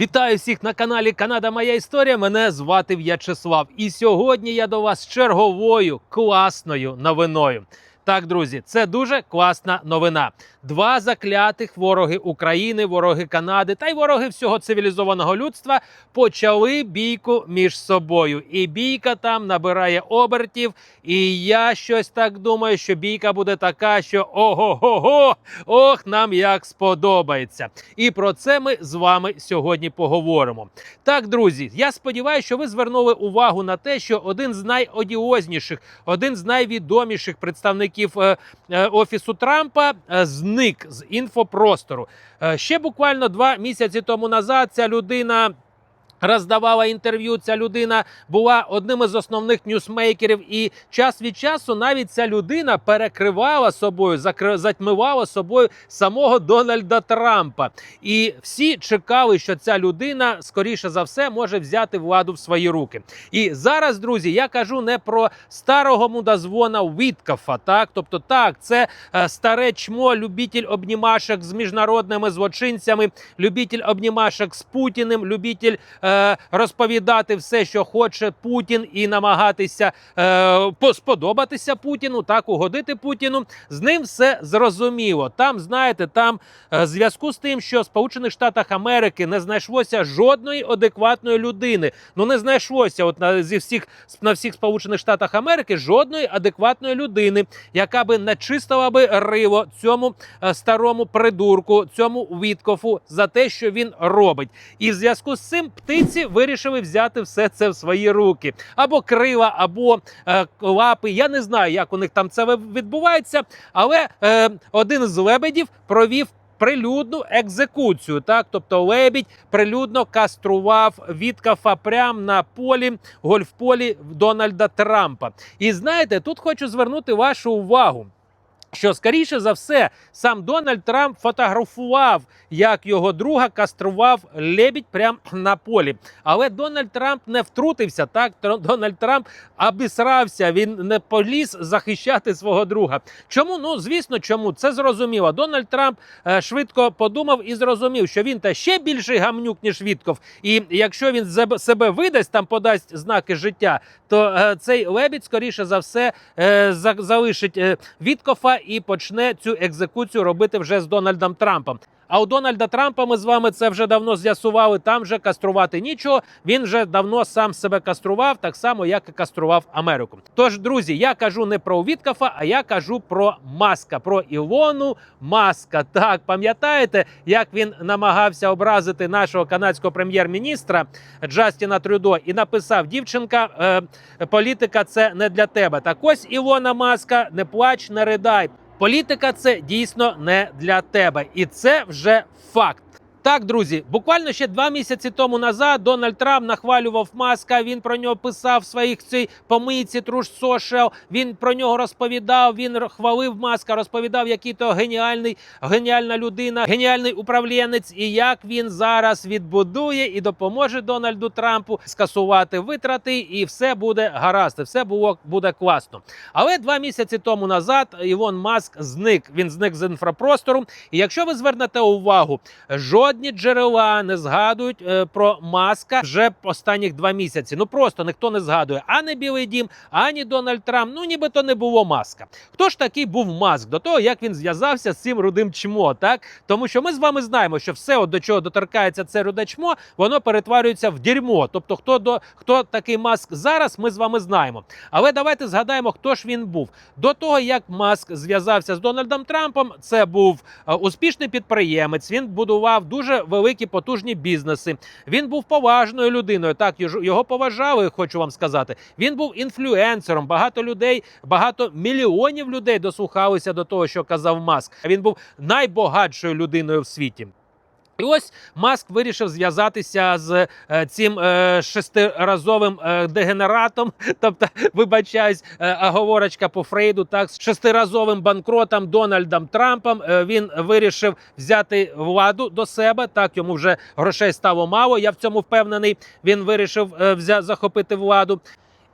Вітаю всіх на каналі Канада Моя Історія. Мене звати В'ячеслав. І сьогодні я до вас з черговою класною новиною. Так, друзі, це дуже класна новина. Два заклятих вороги України, вороги Канади та й вороги всього цивілізованого людства почали бійку між собою. І бійка там набирає обертів. І я щось так думаю, що бійка буде така, що ого-го-го, ох, нам як сподобається. І про це ми з вами сьогодні поговоримо. Так, друзі, я сподіваюся, що ви звернули увагу на те, що один з найодіозніших, один з найвідоміших представників е, е, офісу Трампа е, зник з інфопростору. Е, ще буквально два місяці тому назад ця людина. Роздавала інтерв'ю. Ця людина була одним із основних ньюсмейкерів, і час від часу навіть ця людина перекривала собою, затьмивала собою самого Дональда Трампа. І всі чекали, що ця людина скоріше за все може взяти владу в свої руки. І зараз, друзі, я кажу не про старого мудозвона Віткафа, так тобто, так, це е, старе чмо, любитель обнімашок з міжнародними злочинцями, любитель обнімашок з Путіним, любитель е, розповідати все, що хоче Путін, і намагатися е, по- сподобатися Путіну, так угодити Путіну. З ним все зрозуміло. Там, знаєте, там е, зв'язку з тим, що в Сполучених Штатах Америки не знайшлося жодної адекватної людини. Ну не знайшлося, от на зі всіх на всіх Сполучених Штатах Америки жодної адекватної людини, яка би не чистила би риво цьому е, старому придурку, цьому Віткофу за те, що він робить. І в зв'язку з цим птиці вирішили взяти все це в свої руки. Або крила, або е, лапи. Я не знаю, як у них там це відбувається, але е, один з лебедів провів. Прилюдну екзекуцію, так тобто лебідь прилюдно кастрував Віткафа прямо на полі гольфполі Дональда Трампа. І знаєте, тут хочу звернути вашу увагу. Що скоріше за все, сам Дональд Трамп фотографував, як його друга кастрував лебідь прямо на полі. Але Дональд Трамп не втрутився. Так Дональд Трамп обісрався. Він не поліз захищати свого друга. Чому? Ну звісно, чому це зрозуміло. Дональд Трамп е, швидко подумав і зрозумів, що він та ще більший гамнюк, ніж Вітков. І якщо він себе видасть, там подасть знаки життя, то е, цей лебідь, скоріше за все, е, за- залишить е, Віткофа і почне цю екзекуцію робити вже з Дональдом Трампом. А у Дональда Трампа ми з вами це вже давно з'ясували. Там вже каструвати нічого. Він вже давно сам себе кастрував, так само як і кастрував Америку. Тож, друзі, я кажу не про Віткафа, а я кажу про Маска, про Ілону Маска. Так, пам'ятаєте, як він намагався образити нашого канадського прем'єр-міністра Джастіна Трюдо і написав: дівчинка, е, політика це не для тебе. Так ось Ілона Маска, не плач, не ридай. Політика це дійсно не для тебе, і це вже факт. Так, друзі, буквально ще два місяці тому назад Дональд Трамп нахвалював маска. Він про нього писав в своїх цій помийці Truth Social, Він про нього розповідав. Він хвалив маска, розповідав, який то геніальний, геніальна людина, геніальний управлінець, і як він зараз відбудує і допоможе Дональду Трампу скасувати витрати, і все буде гаразд, і все було буде класно. Але два місяці тому назад Ілон Маск зник. Він зник з інфрапростору. І якщо ви звернете увагу, жодні джерела не згадують е, про маска вже останніх два місяці. Ну просто ніхто не згадує ані Білий Дім, ані Дональд Трамп. Ну нібито не було маска. Хто ж такий був маск до того, як він зв'язався з цим рудим чмо? Так тому що ми з вами знаємо, що все, от до чого доторкається це руде чмо, воно перетворюється в дерьмо. Тобто, хто до хто такий маск зараз, ми з вами знаємо. Але давайте згадаємо, хто ж він був до того, як Маск зв'язався з Дональдом Трампом. Це був е, успішний підприємець. Він будував дуже великі потужні бізнеси. Він був поважною людиною. Так його поважали. Хочу вам сказати. Він був інфлюенсером. Багато людей, багато мільйонів людей дослухалися до того, що казав Маск. Він був найбагатшою людиною в світі. І ось Маск вирішив зв'язатися з е, цим е, шестиразовим е, дегенератом, тобто, вибачаюсь, оговорочка по Фрейду, так з шестиразовим банкротом Дональдом Трампом. Він вирішив взяти владу до себе. Так йому вже грошей стало мало. Я в цьому впевнений. Він вирішив захопити владу.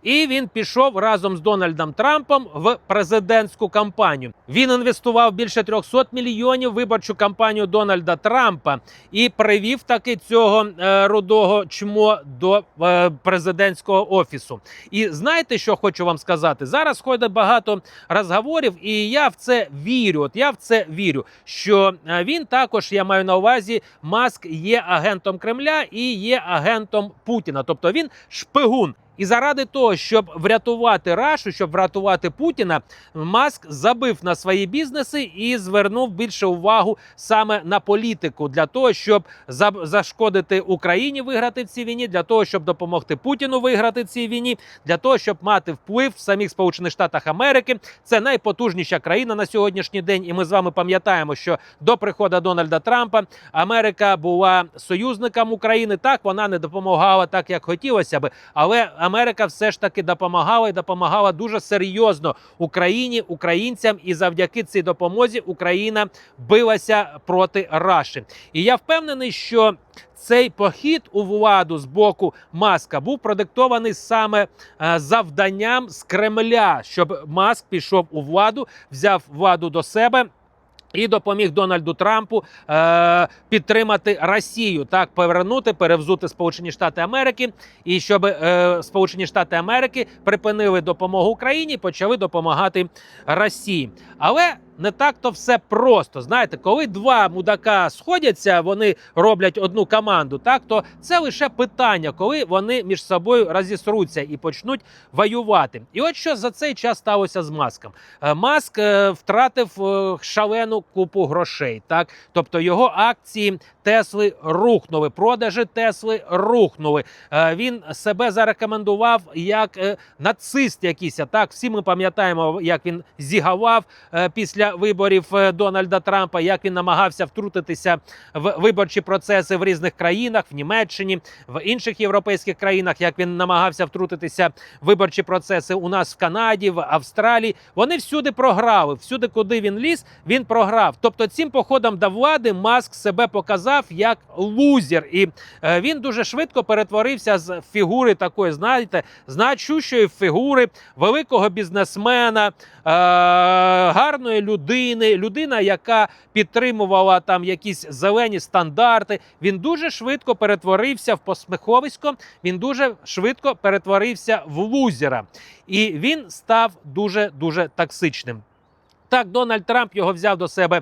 І він пішов разом з Дональдом Трампом в президентську кампанію. Він інвестував більше 300 мільйонів виборчу кампанію Дональда Трампа і привів таки цього е, рудого чмо до е, президентського офісу. І знаєте, що хочу вам сказати? Зараз ходить багато розговорів, і я в це вірю. От я в це вірю, що е, він також, я маю на увазі, Маск є агентом Кремля і є агентом Путіна. Тобто він шпигун. І заради того, щоб врятувати Рашу, щоб врятувати Путіна, Маск забив на свої бізнеси і звернув більше увагу саме на політику для того, щоб зашкодити Україні виграти в цій війні, для того, щоб допомогти Путіну виграти в цій війні, для того, щоб мати вплив в самих Сполучених Штатах Америки. Це найпотужніша країна на сьогоднішній день. І ми з вами пам'ятаємо, що до приходу Дональда Трампа Америка була союзником України. Так вона не допомагала так, як хотілося би, але Америка все ж таки допомагала і допомагала дуже серйозно Україні, українцям, і завдяки цій допомозі Україна билася проти Раші. І я впевнений, що цей похід у владу з боку Маска був продиктований саме е, завданням з Кремля, щоб Маск пішов у владу, взяв владу до себе. І допоміг Дональду Трампу е, підтримати Росію, так повернути, перевзути Сполучені Штати Америки, і щоб е, Сполучені Штати Америки припинили допомогу Україні, почали допомагати Росії. Але не так то все просто. Знаєте, коли два мудака сходяться, вони роблять одну команду. Так то це лише питання, коли вони між собою розісруться і почнуть воювати. І от що за цей час сталося з маском. Е, Маск е, втратив е, шалену купу грошей. Так, тобто його акції Тесли рухнули, продажі Тесли рухнули. Е, Він себе зарекомендував як е, нацист якийсь. Так, всі ми пам'ятаємо, як він зігавав е, після виборів Дональда Трампа, як він намагався втрутитися в виборчі процеси в різних країнах, в Німеччині, в інших європейських країнах, як він намагався втрутитися в виборчі процеси у нас в Канаді, в Австралії. Вони всюди програли. Всюди, куди він ліз, він програв. Тобто, цим походом до влади Маск себе показав як лузер, і е, він дуже швидко перетворився з фігури такої, знаєте, значущої фігури великого бізнесмена, е, гарної людини, людина, яка підтримувала там якісь зелені стандарти. Він дуже швидко перетворився в посміховисько. Він дуже швидко перетворився в лузера, і він став дуже дуже токсичним. Так, Дональд Трамп його взяв до себе е,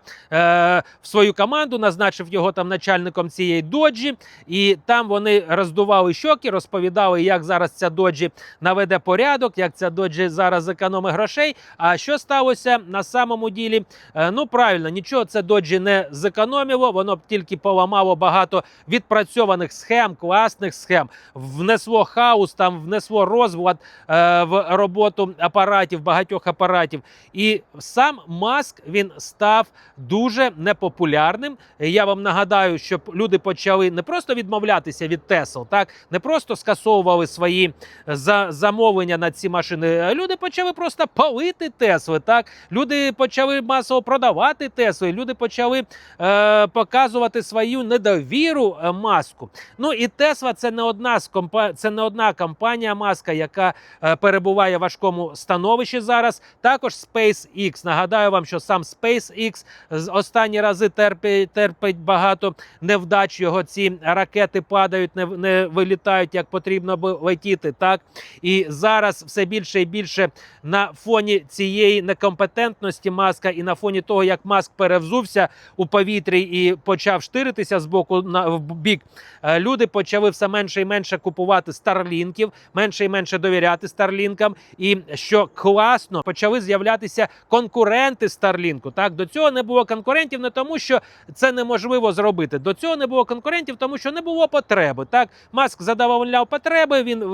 в свою команду, назначив його там начальником цієї доджі, і там вони роздували щоки, розповідали, як зараз ця доджі наведе порядок, як ця доджі зараз економить грошей. А що сталося на самому ділі? Е, ну правильно, нічого це доджі не зекономило, воно б тільки поламало багато відпрацьованих схем, класних схем, внесло хаос, там внесло розлад е, в роботу апаратів, багатьох апаратів. І сам Маск він став дуже непопулярним. Я вам нагадаю, щоб люди почали не просто відмовлятися від Тесл, так не просто скасовували свої за замовлення на ці машини. а Люди почали просто палити Тесли. Так люди почали масово продавати Тесли. Люди почали е, показувати свою недовіру е, маску. Ну і Тесла це не одна з компа... це не одна компанія маска, яка е, перебуває в важкому становищі зараз. Також SpaceX. Нагадаю вам, що сам SpaceX з останні рази терпить, терпить багато невдач. Його ці ракети падають, не, не вилітають як потрібно летіти. Так і зараз все більше і більше на фоні цієї некомпетентності маска, і на фоні того, як маск перевзувся у повітрі і почав штиритися з боку на в бік. е, Люди почали все менше і менше купувати старлінків, менше і менше довіряти старлінкам. І що класно, почали з'являтися конкуренти Старлінку. Так до цього не було конкурентів, не тому, що це неможливо зробити. До цього не було конкурентів, тому що не було потреби. Так, маск задовольняв потреби. Він е,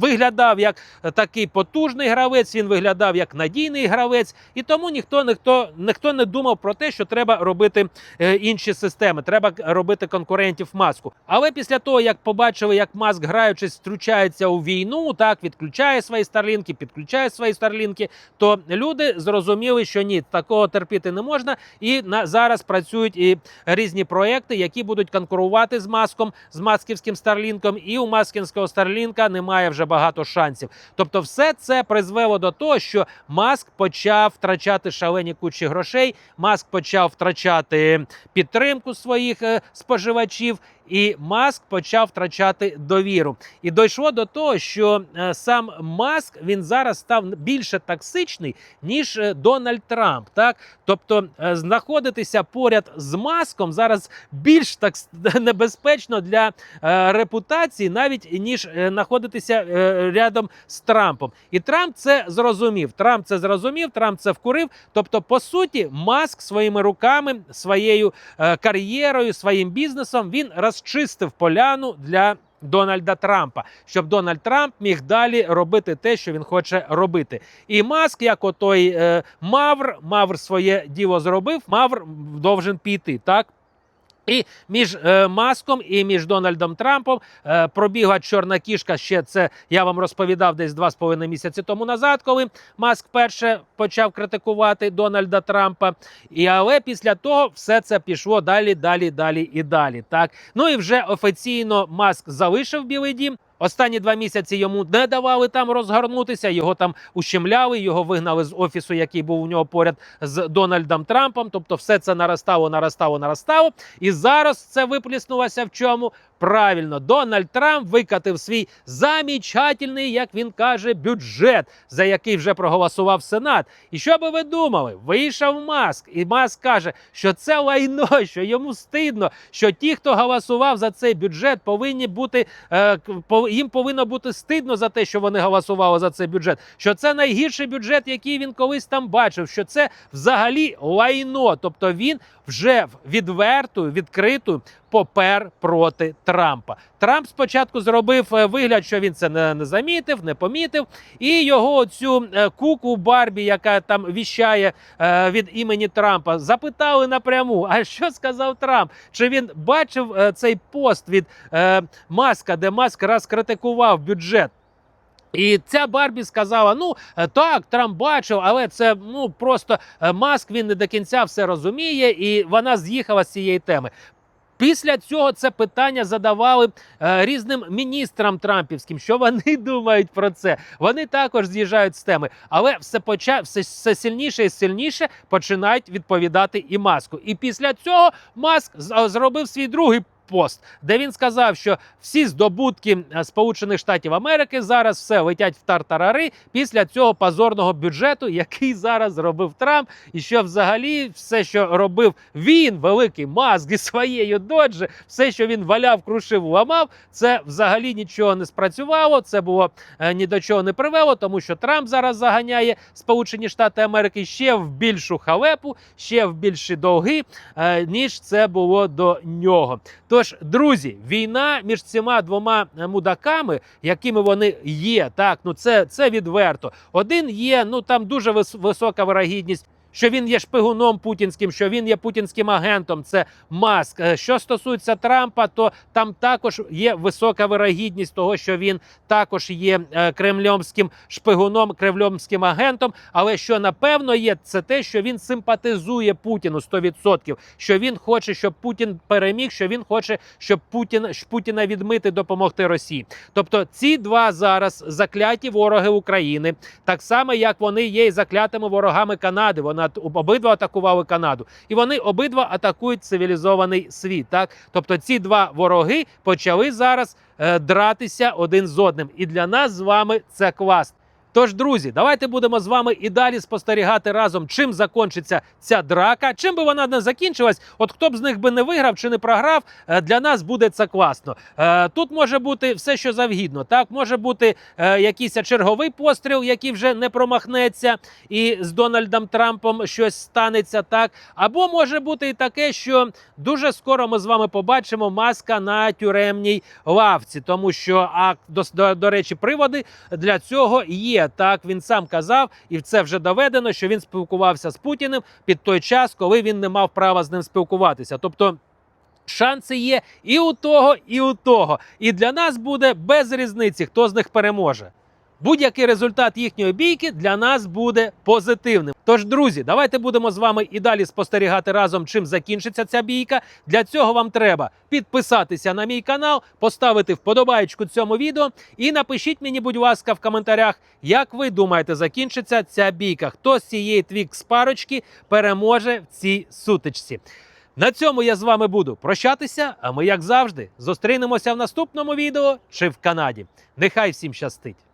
виглядав як такий потужний гравець. Він виглядав як надійний гравець, і тому ніхто ніхто ніхто не думав про те, що треба робити е, інші системи. Треба робити конкурентів маску. Але після того, як побачили, як маск граючись, втручається у війну, так відключає свої старлінки, підключає свої старлінки, то люди зрозуміли. Зрозуміли, що ні, такого терпіти не можна. І на зараз працюють і різні проекти, які будуть конкурувати з маском, з масківським старлінком. І у маскінського старлінка немає вже багато шансів. Тобто, все це призвело до того, що маск почав втрачати шалені кучі грошей. Маск почав втрачати підтримку своїх е, споживачів. І маск почав втрачати довіру, і дійшло до того, що е, сам маск він зараз став більше токсичний ніж е, Дональд Трамп. Так, тобто е, знаходитися поряд з маском зараз більш так небезпечно для репутації, навіть ніж знаходитися рядом з Трампом. І Трамп це зрозумів. Трамп це зрозумів, Трамп це вкурив. Тобто, по суті, маск своїми руками, своєю кар'єрою, своїм бізнесом він розчистив поляну для. Дональда Трампа, щоб Дональд Трамп міг далі робити те, що він хоче робити. І Маск, як отой е, Мавр, Мавр своє діло зробив, Мавр должен піти. Так і між е, Маском і між Дональдом Трампом е, пробігла чорна кішка. Ще це я вам розповідав десь два з половиною місяці тому назад, коли Маск перше почав критикувати Дональда Трампа. І але після того все це пішло далі, далі, далі і далі. Так ну і вже офіційно Маск залишив Білий Дім. Останні два місяці йому не давали там розгорнутися, його там ущемляли, його вигнали з офісу, який був у нього поряд з Дональдом Трампом. Тобто, все це наростало, наростало, наростало. І зараз це випліснулося в чому? Правильно, Дональд Трамп викатив свій замічательний, як він каже, бюджет, за який вже проголосував Сенат. І що би ви думали? Вийшов Маск, і Маск каже, що це лайно, що йому стидно, що ті, хто голосував за цей бюджет, повинні бути е, їм повинно бути стидно за те, що вони голосували за цей бюджет. Що це найгірший бюджет, який він колись там бачив. Що це взагалі лайно. Тобто він вже відвертою, відкритою попер проти Трампа. Трамп спочатку зробив е, вигляд, що він це не, не замітив, не помітив, і його цю куку Барбі, яка там віщає е, від імені Трампа, запитали напряму: а що сказав Трамп? Чи він бачив е, цей пост від е, Маска, де Маск розкритикував бюджет? І ця Барбі сказала: ну е, так, Трамп бачив, але це ну просто е, Маск він не до кінця все розуміє, і вона з'їхала з цієї теми. Після цього це питання задавали е, різним міністрам Трампівським, що вони думають про це. Вони також з'їжджають з теми, але все поча все, все сильніше і сильніше починають відповідати і маску. І після цього Маск зробив свій другий. Пост, де він сказав, що всі здобутки е, Сполучених Штатів Америки зараз все летять в тартарари після цього позорного бюджету, який зараз зробив Трамп, і що взагалі все, що робив він, великий із своєю доджі, все, що він валяв, крушив, ламав, це взагалі нічого не спрацювало. Це було е, ні до чого не привело, тому що Трамп зараз заганяє Сполучені Штати Америки ще в більшу халепу, ще в більші довги, е, ніж це було до нього. Тож, друзі, війна між цими двома е, мудаками, якими вони є, так ну це, це відверто. Один є, ну там дуже вис- висока вирогідність. Що він є шпигуном путінським, що він є путінським агентом, це маск. Е, Що стосується Трампа, то там також є висока вирогідність того, що він також є е, кремльомським шпигуном, кремльомським агентом. Але що напевно є, це те, що він симпатизує Путіну 100%, що він хоче, щоб Путін переміг, що він хоче, щоб Путін Путіна відмити, допомогти Росії. Тобто ці два зараз закляті вороги України, так само як вони є і заклятими ворогами Канади. Вони обидва атакували Канаду, і вони обидва атакують цивілізований світ. Так, тобто ці два вороги почали зараз е, дратися один з одним. І для нас з вами це клас. Тож, друзі, давайте будемо з вами і далі спостерігати разом, чим закінчиться ця драка. Чим би вона не закінчилась, от хто б з них би не виграв чи не програв, е, для нас буде це класно. Е, Тут може бути все, що завгідно. Так, може бути е, якийсь черговий постріл, який вже не промахнеться, і з Дональдом Трампом щось станеться так. Або може бути і таке, що дуже скоро ми з вами побачимо маска на тюремній лавці, тому що а до, до, до речі, приводи для цього є. Так він сам казав, і це вже доведено, що він спілкувався з Путіним під той час, коли він не мав права з ним спілкуватися. Тобто. Шанси є і у того, і у того. І для нас буде без різниці, хто з них переможе. Будь-який результат їхньої бійки для нас буде позитивним. Тож, друзі, давайте будемо з вами і далі спостерігати разом, чим закінчиться ця бійка. Для цього вам треба підписатися на мій канал, поставити вподобайку цьому відео і напишіть мені, будь ласка, в коментарях, як ви думаєте, закінчиться ця бійка. Хто з цієї твікс парочки переможе в цій сутичці. На цьому я з вами буду прощатися. А ми, як завжди, зустрінемося в наступному відео чи в Канаді. Нехай всім щастить!